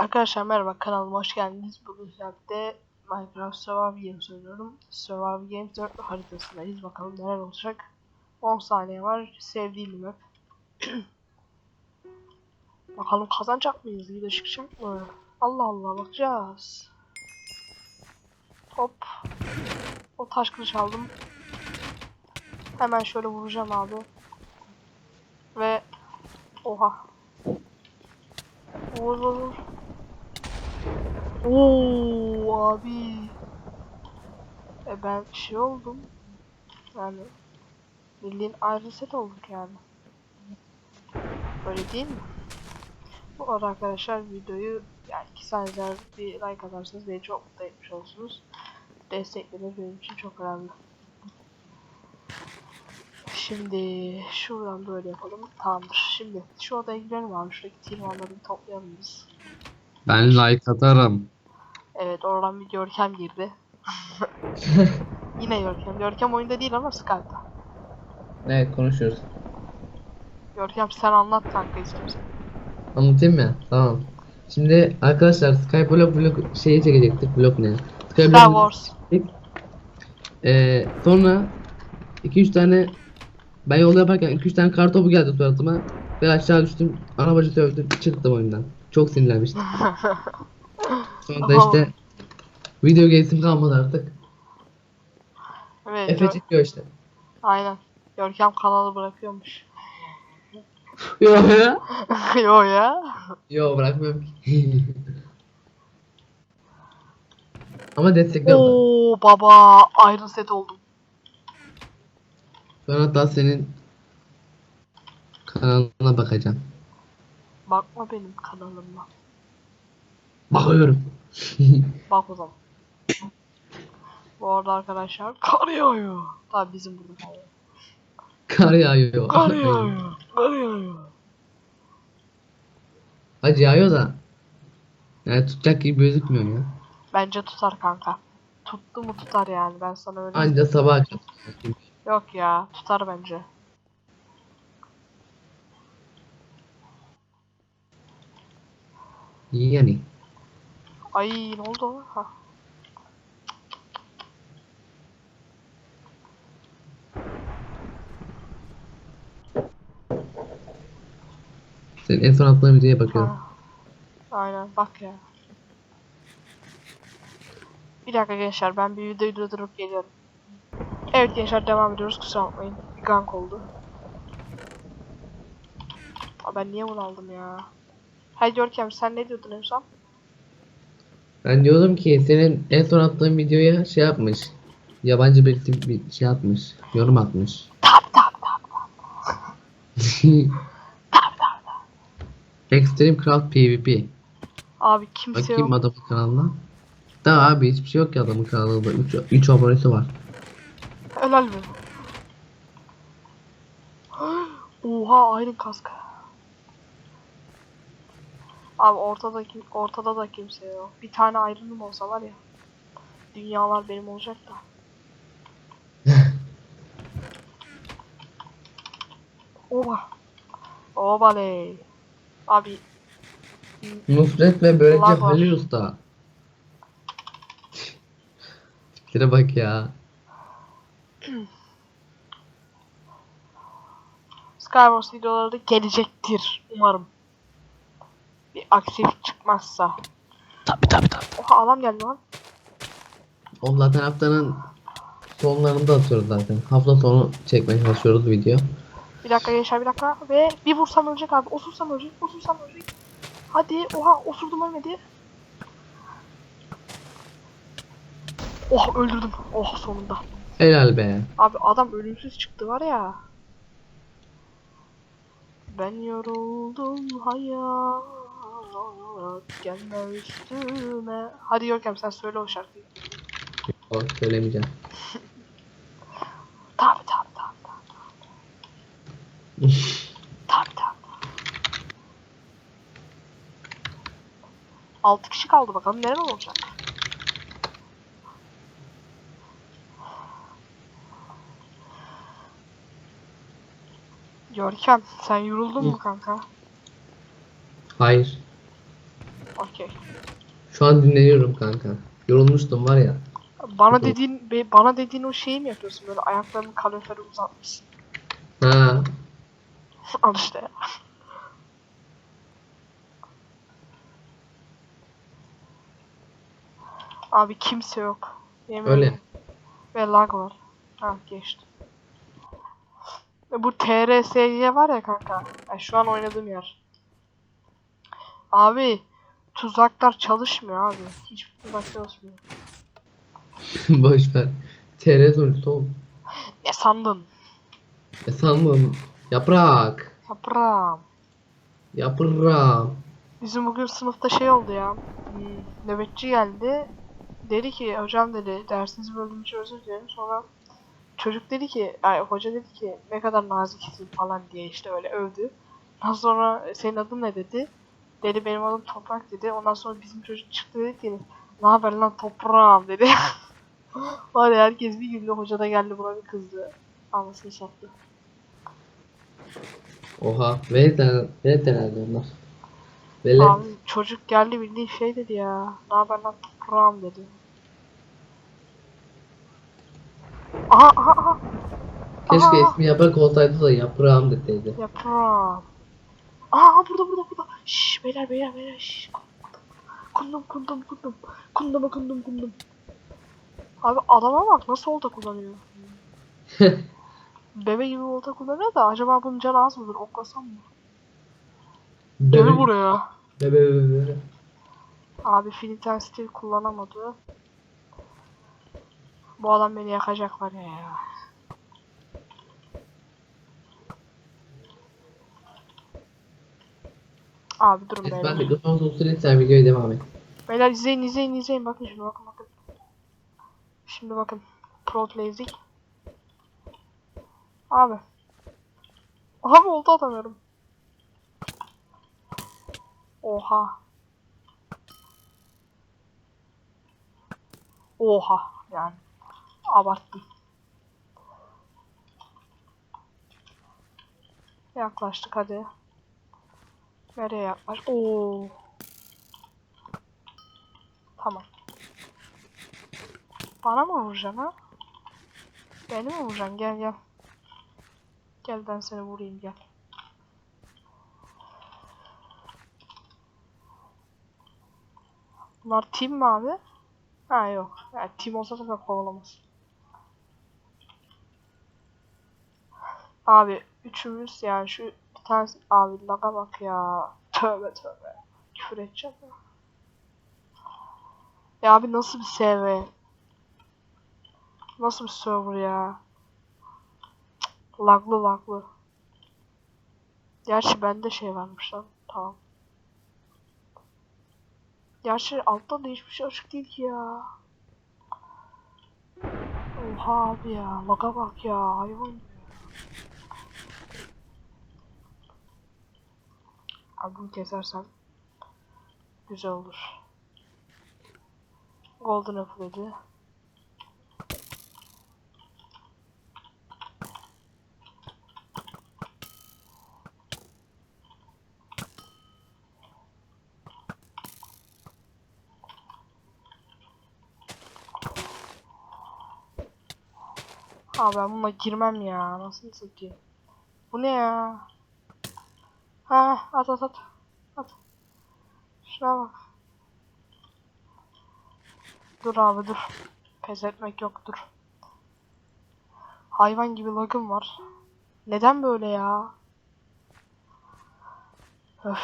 Arkadaşlar merhaba kanalıma hoş geldiniz. Bugün sizlerle Minecraft Survival Games oynuyorum. Survival Games 4 haritasındayız. Bakalım neler olacak. 10 saniye var. Sevdiğim map. Bakalım kazanacak mıyız? Video çıkacak mı? Allah Allah bakacağız. Hop. O taş kılıç aldım. Hemen şöyle vuracağım abi. Ve oha. Vur vur vur. Oo abi. E ben şey oldum. Yani bildiğin ayrı set olduk yani. Öyle değil mi? Bu arada arkadaşlar videoyu yani 2 saniyeler bir like atarsanız beni çok mutlu etmiş olursunuz. Destekleriniz benim için çok önemli. Şimdi şuradan böyle yapalım. Tamamdır. Şimdi şu odaya girelim abi. Şuradaki tirmanları bir toplayalım biz. Ben like atarım. Evet oradan bir Görkem girdi. Yine Görkem. Görkem oyunda değil ama Skype'da. Evet konuşuyoruz. Görkem sen anlat kanka istiyorsan. Anlatayım mı? Tamam. Şimdi arkadaşlar Skyblock vlog şeyi çekecektik. Vlog ne? Star Skyblock Wars. Ee, sonra 2-3 tane ben yolda yaparken 2-3 tane kar topu geldi suratıma. Ve aşağı düştüm. Arabacı sövdüm. Çıktım oyundan. Çok sinirlenmiştim. Sonra da işte video geçsim kalmadı artık. evet. Efe Gör- çekiyor işte. Aynen. Görkem kanalı bırakıyormuş. Yo ya. Yo ya. Yo bırakmıyorum ki. Ama destekliyorum. Oo baba Iron Set oldum. Ben hatta senin kanalına bakacağım. Bakma benim kanalıma. Bakıyorum. Bak o zaman. Bu arada arkadaşlar kar yağıyor. Tabi bizim burada kar yağıyor. Kar yağıyor. Kar yağıyor. Kar yağıyor. Hacı yağıyor da. Yani tutacak gibi gözükmüyor ya. Bence tutar kanka. Tuttu mu tutar yani ben sana öyle Anca sabah kadar. Yok ya tutar bence. Yani. Ay ne oldu? Ha. Senin en son attığın videoya bakıyorum. ha. Aynen bak ya. Bir dakika gençler ben bir videoyu durdurup geliyorum. Evet gençler devam ediyoruz kusura bakmayın. Bir gank oldu. Aa, ben niye bunu aldım ya? Hay Görkem sen ne diyordun son? Ben diyordum ki senin en son attığın videoya şey yapmış. Yabancı birisi bir şey atmış. Yorum atmış. Tap tap tap. Extreme Craft PvP. Abi kimse Bakayım yok. adamın kanalına. Da abi hiçbir şey yok ki adamın kanalında. 3 abonesi var. Helal mi? Oha Iron kask. Abi ortada kim, ortada da kimse yok. Bir tane Iron'um olsa var ya. Dünyalar benim olacak da. Oba. Obaley. Abi Nusret ve Allah var. Halil Usta. Tiplere bak ya. Skywars videoları da gelecektir umarım. Bir aksilik çıkmazsa. Tabi tabi tabi. Oha adam geldi lan. O zaten haftanın sonlarında atıyoruz zaten. Hafta sonu çekmeye çalışıyoruz video. Bir dakika gençler bir dakika ve bir vursam ölecek abi. Osursam ölecek. Osursam ölecek. Hadi oha osurdum ölmedi. Oh öldürdüm. Oh sonunda. Helal be. Abi adam ölümsüz çıktı var ya. Ben yoruldum hayat gelme üstüme. Hadi Görkem sen söyle o şarkıyı. O söylemeyeceğim. Tabi tabi tabi tabi. Tabi tabi. 6 kişi kaldı bakalım neler olacak. Görkem sen yoruldun mu kanka? Hayır. Okey. Şu an dinleniyorum kanka. Yorulmuştum var ya. Bana dediğin be- bana dediğin o şeyi mi yapıyorsun böyle ayaklarını kalorifere uzatmışsın. Ha. Al işte ya. Abi kimse yok. Yemin Öyle. ederim. Ve lag var. Ha geçti. Bu TRSY var ya kanka. Yani şu an oynadığım yer. Abi tuzaklar çalışmıyor abi. Hiçbir tuzak çalışmıyor. Boş ver. TR sonuçta oğlum. Ne sandın? E sanmam. Yaprak. Yaprağım. Yaprağım. Bizim bugün sınıfta şey oldu ya. Hmm, nöbetçi geldi. Dedi ki hocam dedi dersinizi böldüğüm için özür dilerim. Sonra çocuk dedi ki ay hoca dedi ki ne kadar naziksin falan diye işte öyle övdü. Ondan sonra senin adın ne dedi. Dedi benim adım Toprak dedi. Ondan sonra bizim çocuk çıktı dedi ki ne haber lan toprağım dedi. Var ya herkes bir güldü hoca da geldi buna bir kızdı. Anasını sattı. Oha. Velet velet herhalde onlar. Velet. Abi çocuk geldi bildiğin şey dedi ya. Ne haber lan toprağım dedi. Aha aha aha. Keşke Aha. ismi yaprak olsaydı da yaprağım deseydi. Yaprağım. Aa burada burada burada. Şşş beyler beyler beyler. Şşş. Kundum kundum kundum. Kundum kundum kundum. Abi adama bak nasıl olta kullanıyor. Bebe gibi olta kullanıyor da acaba bunun canı az mıdır? Oklasam mı? Gel buraya. Bebe bebe bebe. Abi Finiten Steel kullanamadı. Bu adam beni yakacak var ya Abi durun beyler. ben mikrofon susturayım sen videoya devam et. Beyler izleyin izleyin izleyin bakın şimdi bakın bakın. Şimdi bakın. Pro Plays'lik. Abi. Abi oldu atamıyorum. Oha. Oha yani. Abarttım. Yaklaştık hadi. Nereye yaklaş? Oo. Tamam. Bana mı vuracaksın ha? Beni mi vuracaksın? Gel gel. Gel ben seni vurayım gel. Bunlar team mi abi? Ha yok. Yani team olsa da kovalamaz. Abi üçümüz yani şu bir tanesi abi laga bak ya. Tövbe tövbe. Küfür edeceğim ya. Ya abi nasıl bir SV? Nasıl bir server ya? Laglı laglı. Gerçi bende şey varmış lan. Tamam. Gerçi altta da hiçbir şey açık değil ki ya. Oha abi ya. Laga bak ya. Hayvan gibi ya. Abi bunu kesersem güzel olur. Golden Apple yedi. Ha ben bununla girmem ya. Nasıl satayım? Bu ne ya? Ha at at at. At. Şuna bak. Dur abi dur. Pes etmek yok. Hayvan gibi lagım var. Neden böyle ya? Öf.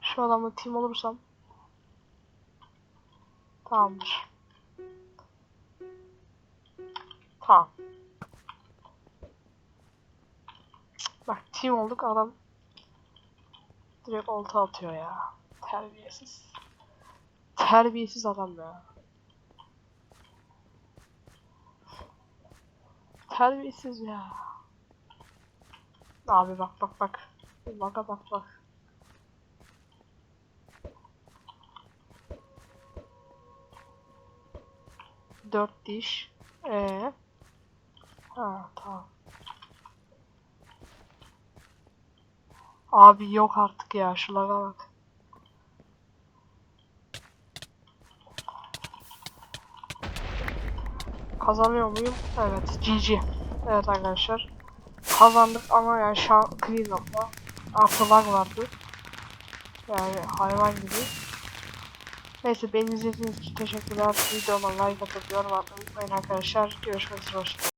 Şu adamla team olursam Tamamdır. Tamam. Bak team olduk adam direkt olta atıyor ya. Terbiyesiz. Terbiyesiz adam ya. Terbiyesiz ya. Abi bak bak bak. Baka bak bak. Dört diş. Ee. Abi yok artık ya şulara bak. Kazanıyor muyum? Evet GG. Evet arkadaşlar. Kazandık ama yani şu an clean up'la artılar vardı. Yani hayvan gibi. Neyse beni izlediğiniz için teşekkürler. Videoma like atıp yorum atmayı unutmayın arkadaşlar. Görüşmek üzere.